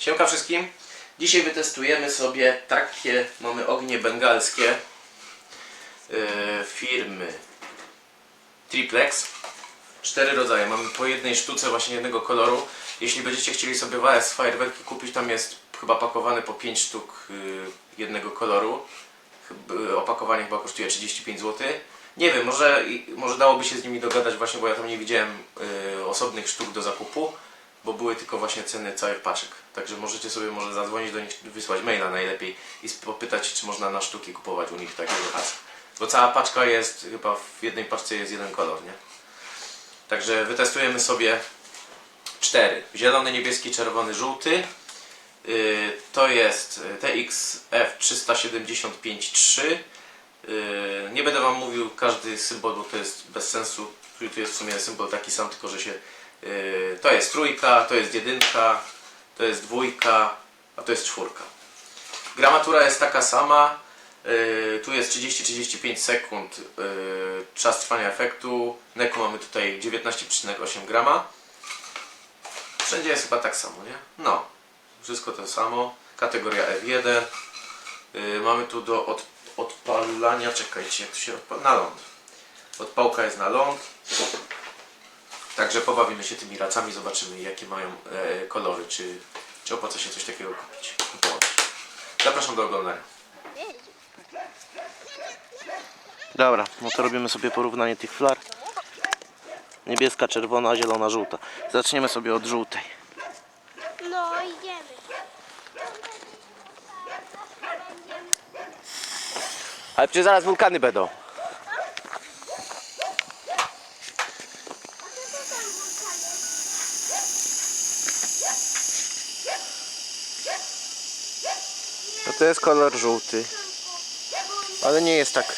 Siemka wszystkim. Dzisiaj wytestujemy sobie takie, mamy ognie bengalskie yy, firmy Triplex. Cztery rodzaje, mamy po jednej sztuce właśnie jednego koloru. Jeśli będziecie chcieli sobie WS fajerwerki kupić, tam jest chyba pakowany po 5 sztuk yy, jednego koloru. Chyba- Opakowanie chyba kosztuje 35 zł. Nie wiem, może, może dałoby się z nimi dogadać właśnie, bo ja tam nie widziałem yy, osobnych sztuk do zakupu bo były tylko właśnie ceny całych paczek. Także możecie sobie może zadzwonić do nich, wysłać maila najlepiej i popytać, czy można na sztuki kupować u nich takiego hasa. Bo cała paczka jest, chyba w jednej paczce jest jeden kolor, nie? Także wytestujemy sobie cztery. Zielony, niebieski, czerwony, żółty. Yy, to jest TXF 375.3 Yy, Nie będę Wam mówił każdy symbol, bo to jest bez sensu. Tu jest w sumie symbol taki sam, tylko że się. Yy, To jest trójka, to jest jedynka, to jest dwójka, a to jest czwórka. Gramatura jest taka sama. Yy, Tu jest 30-35 sekund yy, czas trwania efektu. Neku mamy tutaj 19,8 grama. Wszędzie jest chyba tak samo, nie? No, wszystko to samo. Kategoria F1. Yy, mamy tu do od, odpalania, czekajcie, jak to się odpala? Na ląd. Odpałka jest na ląd. Także pobawimy się tymi racami, zobaczymy jakie mają e, kolory, czy, czy opłaca się coś takiego kupić. Zapraszam do oglądania. Dobra, no to robimy sobie porównanie tych flar. Niebieska, czerwona, zielona, żółta. Zaczniemy sobie od żółtej. No, idziemy. Ale przecież zaraz wulkany będą. To jest kolor żółty. Ale nie jest tak.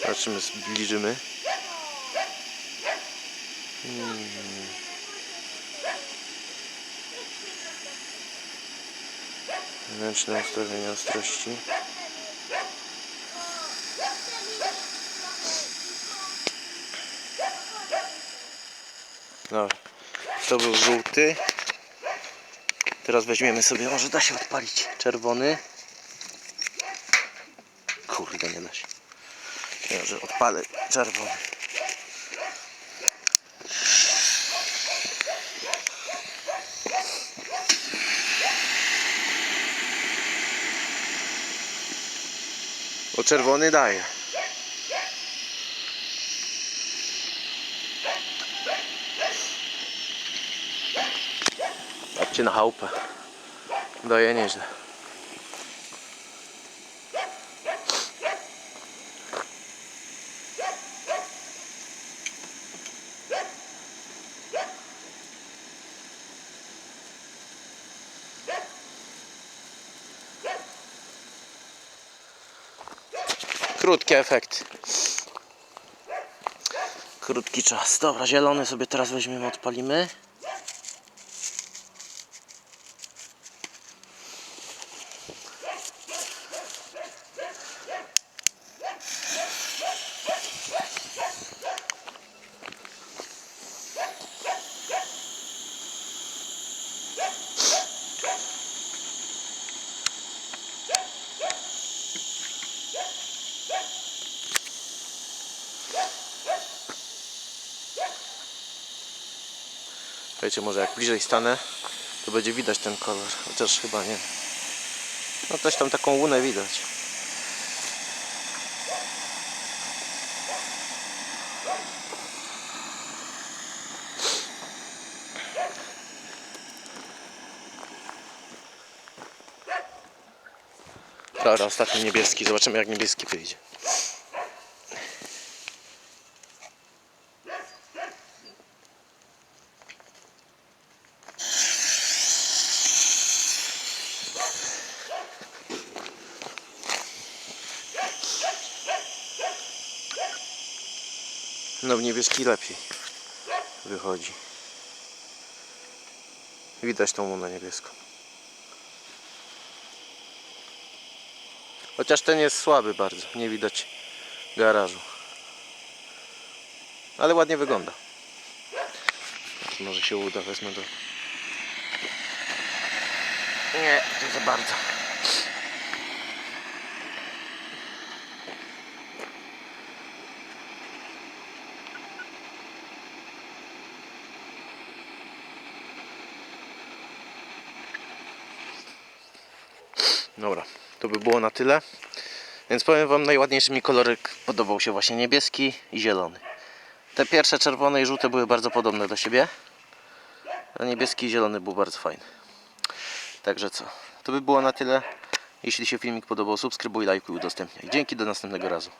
Zobaczymy, zbliżymy. Wewnętrzne ustawienie ostrości. Dobra, to był żółty. Teraz weźmiemy sobie, może da się odpalić czerwony. Kurde, nie da się. Nie, że odpalę czerwony. Bo czerwony daje. Patrzcie na chałupę. Daje nieźle. Krótki efekt. Krótki czas. Dobra, zielony sobie teraz weźmiemy, odpalimy. Wiecie, może jak bliżej stanę, to będzie widać ten kolor. Chociaż chyba nie. No też tam taką łunę widać. Dobra, ostatni niebieski. Zobaczymy jak niebieski wyjdzie. No w niebieski lepiej wychodzi. Widać tą łunę niebieską. Chociaż ten jest słaby bardzo, nie widać garażu. Ale ładnie wygląda. Może się uda, wezmę do... Nie, nie za bardzo. Dobra, to by było na tyle. Więc powiem Wam, najładniejszy mi kolorek podobał się właśnie niebieski i zielony. Te pierwsze czerwone i żółte były bardzo podobne do siebie. A niebieski i zielony był bardzo fajny. Także co, to by było na tyle. Jeśli się filmik podobał, subskrybuj, lajkuj, udostępniaj. Dzięki, do następnego razu.